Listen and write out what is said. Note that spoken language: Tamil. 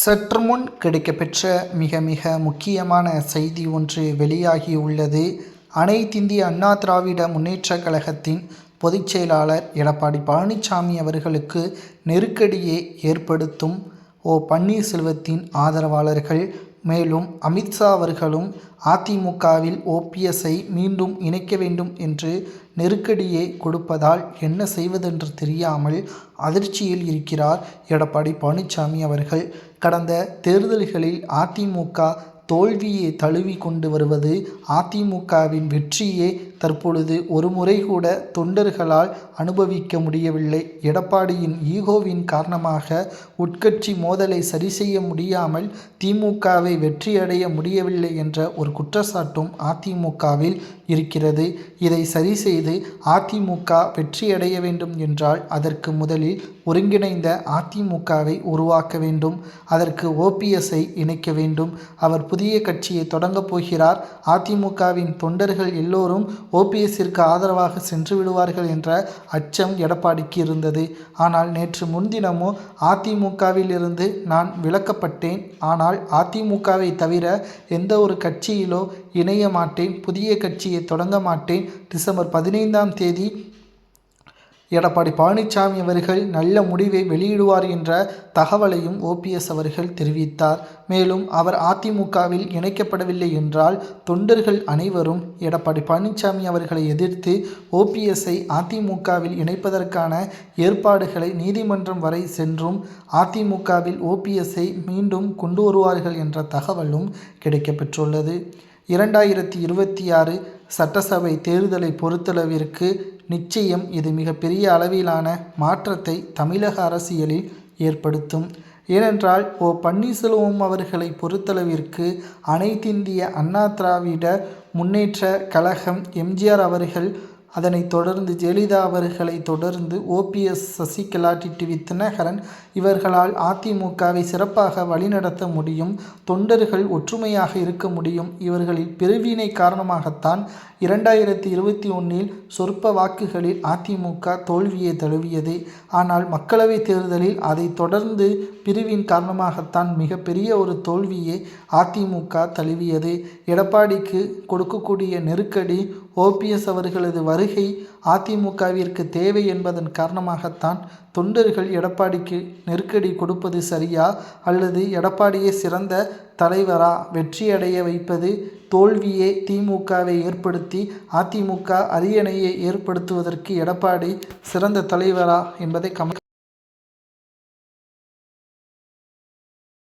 சற்று முன் கிடைக்கப்பெற்ற மிக மிக முக்கியமான செய்தி ஒன்று வெளியாகியுள்ளது அனைத்திந்திய அண்ணா திராவிட முன்னேற்றக் கழகத்தின் பொதுச் செயலாளர் எடப்பாடி பழனிசாமி அவர்களுக்கு நெருக்கடியை ஏற்படுத்தும் ஓ பன்னீர்செல்வத்தின் ஆதரவாளர்கள். மேலும் அமித்ஷா அவர்களும் அதிமுகவில் ஓபிஎஸ்ஐ மீண்டும் இணைக்க வேண்டும் என்று நெருக்கடியை கொடுப்பதால் என்ன செய்வதென்று தெரியாமல் அதிர்ச்சியில் இருக்கிறார் எடப்பாடி பழனிசாமி அவர்கள். கடந்த தேர்தல்களில் அதிமுக தோல்வியை தழுவி கொண்டு வருவது அதிமுகவின் வெற்றியே தற்பொழுது ஒரு முறை கூட தொண்டர்களால் அனுபவிக்க முடியவில்லை. எடப்பாடியின் ஈகோவின் காரணமாக உட்கட்சி மோதலை சரி செய்ய முடியாமல் திமுகவை வெற்றியடைய முடியவில்லை என்ற ஒரு குற்றச்சாட்டும் அதிமுகவில் இருக்கிறது. இதை சரி செய்து அதிமுக வெற்றியடைய வேண்டும் என்றால் அதற்கு முதலில் ஒருங்கிணைந்த அதிமுகவை உருவாக்க வேண்டும். அதற்கு ஓபிஎஸ்ஐ இணைக்க வேண்டும். அவர் புதிய கட்சியை தொடங்கப் போகிறார். அதிமுகவின் தொண்டர்கள் எல்லோரும் ஓபிஎஸ்ஸிற்கு ஆதரவாக சென்று விடுவார்கள் என்ற அச்சம் எடப்பாடிக்கு இருந்தது. ஆனால் நேற்று முன்தினமும் அதிமுகவில் இருந்து நான் விலக்கப்பட்டேன். ஆனால் அதிமுகவை தவிர எந்த ஒரு கட்சியிலோ இணைய மாட்டேன் புதிய கட்சியை தொடங்க மாட்டேன். டிசம்பர் பதினைந்தாம் தேதி எடப்பாடி பழனிசாமி அவர்கள் நல்ல முடிவை வெளியிடுவார் என்ற தகவலையும் ஓபிஎஸ் அவர்கள் தெரிவித்தார். மேலும் அவர் அதிமுகவில் இணைக்கப்படவில்லை என்றால் தொண்டர்கள் அனைவரும் எடப்பாடி பழனிசாமி அவர்களை எதிர்த்து ஓபிஎஸ்ஐ அதிமுகவில் இணைப்பதற்கான ஏற்பாடுகளை நீதிமன்றம் வரை சென்றும் அதிமுகவில் ஓபிஎஸ்ஐ மீண்டும் கொண்டு வருவார்கள் என்ற தகவலும் கிடைக்கப்பெற்றுள்ளது. இரண்டாயிரத்தி இருபத்தி ஆறு சட்டசபை தேர்தலை பொறுத்தளவிற்கு நிச்சயம் இது மிகப்பெரிய அளவிலான மாற்றத்தை தமிழக அரசியலில் ஏற்படுத்தும். ஏனென்றால் ஓ பன்னீர்செல்வம் அவர்களை பொறுத்தளவிற்கு அனைத்திந்திய அண்ணா திராவிட முன்னேற்ற கழகம் எம்ஜிஆர் அவர்கள் அதனைத் தொடர்ந்து ஜெயலலிதா அவர்களை தொடர்ந்து ஓபிஎஸ் சசிகலா டிடிவி தினகரன் இவர்களால் அதிமுகவை சிறப்பாக வழிநடத்த முடியும் தொண்டர்கள் ஒற்றுமையாக இருக்க முடியும். இவர்களில் பிரிவினை காரணமாகத்தான் இரண்டாயிரத்தி இருபத்தி ஒன்றில் சொற்ப வாக்குகளில் அதிமுக தோல்வியை தழுவியது. ஆனால் மக்களவைத் தேர்தலில் அதை தொடர்ந்து பிரிவின் காரணமாகத்தான் மிகப்பெரிய ஒரு தோல்வியை அதிமுக தழுவியது. எடப்பாடிக்கு கொடுக்கக்கூடிய நெருக்கடி ஓபிஎஸ் அவர்களது வருகை அதிமுகவிற்கு தேவை என்பதன் காரணமாகத்தான் தொண்டர்கள் எடப்பாடிக்கு நெருக்கடி கொடுப்பது சரியா அல்லது எடப்பாடியை சிறந்த தலைவரா வெற்றியடைய வைப்பது தோல்வியே திமுகவை ஏற்படுத்தி அதிமுக அரியணையை ஏற்படுத்துவதற்கு எடப்பாடி சிறந்த தலைவரா என்பதை கம